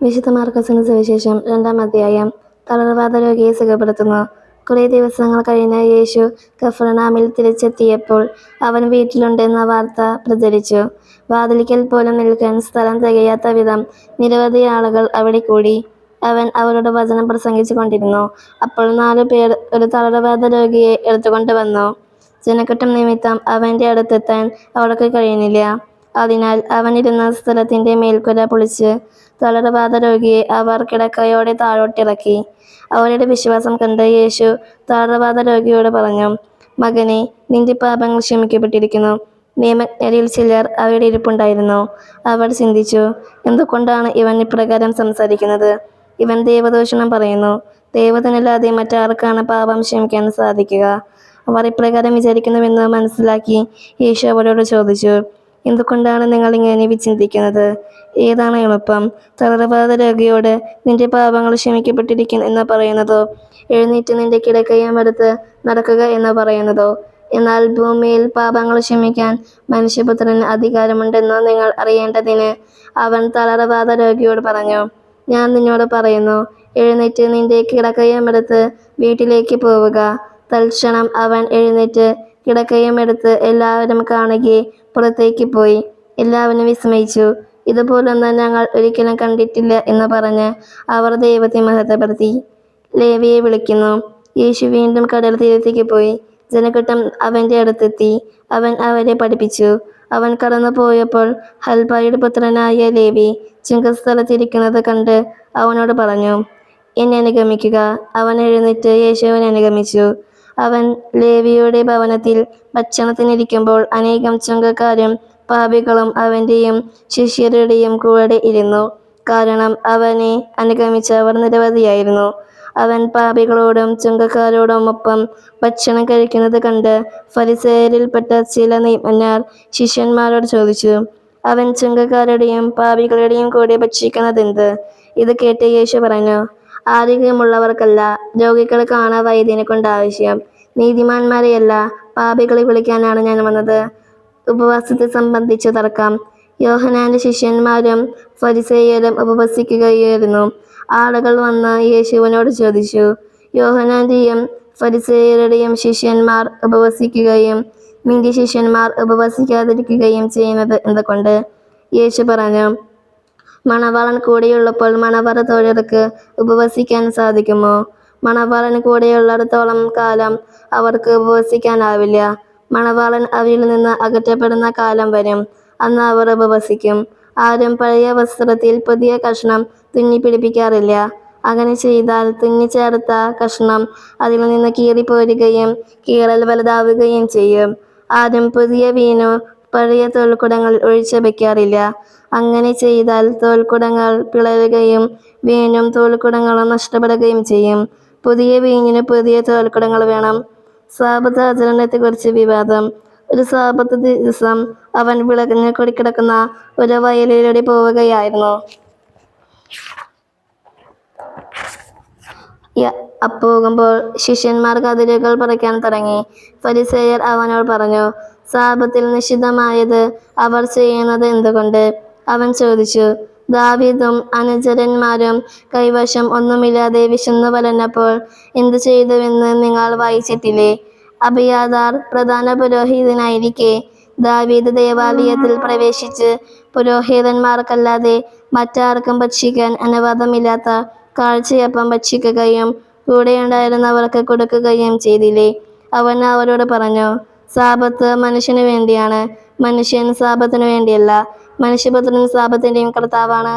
വിശുദ്ധ മാർക്കസിന് സുവിശേഷം രണ്ടാം അധ്യായം തളർവാദ രോഗിയെ സുഖപ്പെടുത്തുന്നു കുറേ ദിവസങ്ങൾ കഴിഞ്ഞ യേശു കഫർണാമിൽ തിരിച്ചെത്തിയപ്പോൾ അവൻ വീട്ടിലുണ്ടെന്ന വാർത്ത പ്രചരിച്ചു. വാതിലിക്കൽ പോലും നിൽക്കാൻ സ്ഥലം തികയാത്ത വിധം നിരവധി ആളുകൾ അവിടെ കൂടി. അവൻ അവരുടെ വചനം പ്രസംഗിച്ചു കൊണ്ടിരുന്നു. അപ്പോൾ നാലു പേർ ഒരു തളർവാദ രോഗിയെ എടുത്തുകൊണ്ട് വന്നു ജനക്കൂട്ടം നിമിത്തം അവന്റെ അടുത്തെത്താൻ അവർക്ക് കഴിഞ്ഞില്ല. അതിനാൽ അവനിരുന്ന ഇരുന്ന സ്ഥലത്തിന്റെ മേൽക്കൂര പൊളിച്ച് തളർബാധ രോഗിയെ അവർ കിടക്കയോടെ താഴോട്ടിറക്കി. അവരുടെ വിശ്വാസം കണ്ട് യേശു തളർബാധ രോഗിയോട് പറഞ്ഞു, മകനെ നിന്റെ പാപങ്ങൾ ക്ഷമിക്കപ്പെട്ടിരിക്കുന്നു. നിയമജ്ഞരിൽ ചിലർ അവരുടെ ഇരിപ്പുണ്ടായിരുന്നു. അവർ ചിന്തിച്ചു, എന്തുകൊണ്ടാണ് ഇവൻ ഇപ്രകാരം സംസാരിക്കുന്നത്. ഇവൻ ദൈവദൂഷണം പറയുന്നു. ദൈവത്തിനല്ലാതെ മറ്റാർക്കാണ് പാപം ക്ഷമിക്കാൻ സാധിക്കുക. അവർ ഇപ്രകാരം വിചാരിക്കുന്നുവെന്ന് മനസ്സിലാക്കി യേശു അവരോട് ചോദിച്ചു, എന്തുകൊണ്ടാണ് നിങ്ങൾ ഇങ്ങനെ വിചിന്തിക്കുന്നത് ഏതാണ് എളുപ്പം, തളർവാദ രോഗിയോട് നിന്റെ പാപങ്ങൾ ക്ഷമിക്കപ്പെട്ടിരിക്കുന്നു എന്ന് പറയുന്നതോ എഴുന്നേറ്റ് നിന്റെ കിടക്കയും എടുത്ത് നടക്കുക എന്ന് പറയുന്നതോ. എന്നാൽ ഭൂമിയിൽ പാപങ്ങൾ ക്ഷമിക്കാൻ മനുഷ്യപുത്രന് അധികാരമുണ്ടെന്ന് നിങ്ങൾ അറിയേണ്ടതിന് അവൻ തളർവാദ രോഗിയോട് പറഞ്ഞു, ഞാൻ നിന്നോട് പറയുന്നു, എഴുന്നേറ്റ് നിന്റെ കിടക്കയും എടുത്ത് വീട്ടിലേക്ക് പോവുക. തൽക്ഷണം അവൻ എഴുന്നേറ്റ് കിടക്കയും എടുത്ത് എല്ലാവരും കാണുകെ പുറത്തേക്ക് പോയി. എല്ലാവരും വിസ്മയിച്ചു. ഇതുപോലൊന്നും ഞങ്ങൾ ഒരിക്കലും കണ്ടിട്ടില്ല എന്ന് പറഞ്ഞ് അവർ ദൈവത്തെ മഹത്വപ്പെടുത്തി. ലേവിയെ വിളിക്കുന്നു. യേശു വീണ്ടും കടൽ തീരത്തേക്ക് പോയി. ജനക്കൂട്ടം അവന്റെ അടുത്തെത്തി. അവൻ അവരെ പഠിപ്പിച്ചു. അവൻ കടന്നു പോയപ്പോൾ ഹൽബായുടെ പുത്രനായ ലേവി ചുങ്കസ്ഥലത്തിരിക്കുന്നത് കണ്ട് അവനോട് പറഞ്ഞു, എന്നെ അനുഗമിക്കുക. അവൻ എഴുന്നേറ്റ് യേശുവിനെ അനുഗമിച്ചു. അവൻ ലേവിയുടെ ഭവനത്തിൽ ഭക്ഷണത്തിനിരിക്കുമ്പോൾ അനേകം ചുങ്കക്കാരും പാപികളും അവന്റെയും ശിഷ്യരുടെയും കൂടെ ഇരുന്നു. കാരണം അവനെ അനുഗമിച്ചവർ നിരവധിയായിരുന്നു. അവൻ പാപികളോടും ചുങ്കക്കാരോടും ഒപ്പം ഭക്ഷണം കഴിക്കുന്നത് കണ്ട് ഫരിസേയരിൽപ്പെട്ട ചില നിയമന്മാർ ശിഷ്യന്മാരോട് ചോദിച്ചു, അവൻ ചുങ്കക്കാരുടെയും പാപികളുടെയും കൂടെ ഭക്ഷിക്കുന്നതെന്ത്. ഇത് കേട്ട് യേശു പറഞ്ഞു, ആരോഗ്യമുള്ളവർക്കല്ല, രോഗികൾക്കാണ് വൈദ്യനെക്കൊണ്ട് ആവശ്യം. നീതിമാന്മാരെയല്ല, പാപികളെ വിളിക്കാനാണ് ഞാൻ വന്നത്. ഉപവാസത്തെ സംബന്ധിച്ച തർക്കം. യോഹനാന്റെ ശിഷ്യന്മാരും ഫരിസേയരും ഉപവസിക്കുകയായിരുന്നു. ആളുകൾ വന്ന് യേശുവിനോട് ചോദിച്ചു, യോഹനാന്റെയും ഫരിസേയരുടെയും ശിഷ്യന്മാർ ഉപവസിക്കുകയും നിന്റെ ശിഷ്യന്മാർ ഉപവസിക്കാതിരിക്കുകയും ചെയ്യുന്നത് എന്തുകൊണ്ട്. യേശു പറഞ്ഞു, മണവാളൻ കൂടെയുള്ളപ്പോൾ മണവറ തോഴർക്ക് ഉപവസിക്കാൻ സാധിക്കുമോ. മണവാളൻ കൂടെയുള്ളിടത്തോളം കാലം അവർക്ക് ഉപവസിക്കാനാവില്ല. മണവാളൻ അവരിൽ നിന്ന് അകറ്റപ്പെടുന്ന കാലം വരും. അന്ന് അവർ ഉപവസിക്കും. ആരും പഴയ വസ്ത്രത്തിൽ പുതിയ തുങ്ങി തുന്നിപ്പിടിപ്പിക്കാറില്ല. അങ്ങനെ ചെയ്താൽ തുന്നിച്ചേർത്ത കഷ്ണം അതിൽ നിന്ന് കീറിപ്പോരുകയും കീറൽ വലുതാവുകയും ചെയ്യും. ആരും പുതിയ വീഞ്ഞ് പഴയ തോൽക്കുടങ്ങൾ ഒഴിച്ചു വയ്ക്കാറില്ല. അങ്ങനെ ചെയ്താൽ തോൽക്കുടങ്ങൾ പിളരുകയും വീഞ്ഞും തോൽക്കുടങ്ങളും നഷ്ടപ്പെടുകയും ചെയ്യും. പുതിയ വീഞ്ഞിന് പുതിയ തോൽക്കുടങ്ങൾ വേണം. സാപത്ത് ആചരണത്തെക്കുറിച്ച് വിവാദം. ഒരു സാപത്ത് ദിവസം അവൻ വിളഞ്ഞു കൊടിക്കിടക്കുന്ന ഒരു വയലിലൂടെ പോവുകയായിരുന്നു. അപ്പോകുമ്പോൾ ശിഷ്യന്മാർ കതിരുകൾ പറിക്കാൻ തുടങ്ങി. ഫരിസേയർ അവനോട് പറഞ്ഞു, സാപത്തിൽ നിഷിദ്ധമായത് അവർ ചെയ്യുന്നത് എന്തുകൊണ്ട്. അവൻ ചോദിച്ചു, ദാവീദും അനുചരന്മാരും കൈവശം ഒന്നുമില്ലാതെ വിശന്നു വലഞ്ഞപ്പോൾ എന്തു ചെയ്തുവെന്ന് നിങ്ങൾ വായിച്ചിട്ടില്ലേ. അഭിയാദാർ പ്രധാന പുരോഹിതനായിരിക്കെ ദാവീദ് ദേവാലയത്തിൽ പ്രവേശിച്ച് പുരോഹിതന്മാർക്കല്ലാതെ മറ്റാർക്കും ഭക്ഷിക്കാൻ അനുവാദമില്ലാത്ത കാഴ്ചയപ്പം ഭക്ഷിക്കുകയും കൂടെയുണ്ടായിരുന്നവർക്ക് കൊടുക്കുകയും ചെയ്തില്ലേ. അവൻ അവരോട് പറഞ്ഞു, സാപത്ത് മനുഷ്യന് വേണ്ടിയാണ്, മനുഷ്യൻ സാപത്തിനു വേണ്ടിയല്ല. മനുഷ്യപുത്രൻ സാപത്തിന്റെയും കർത്താവാണ്.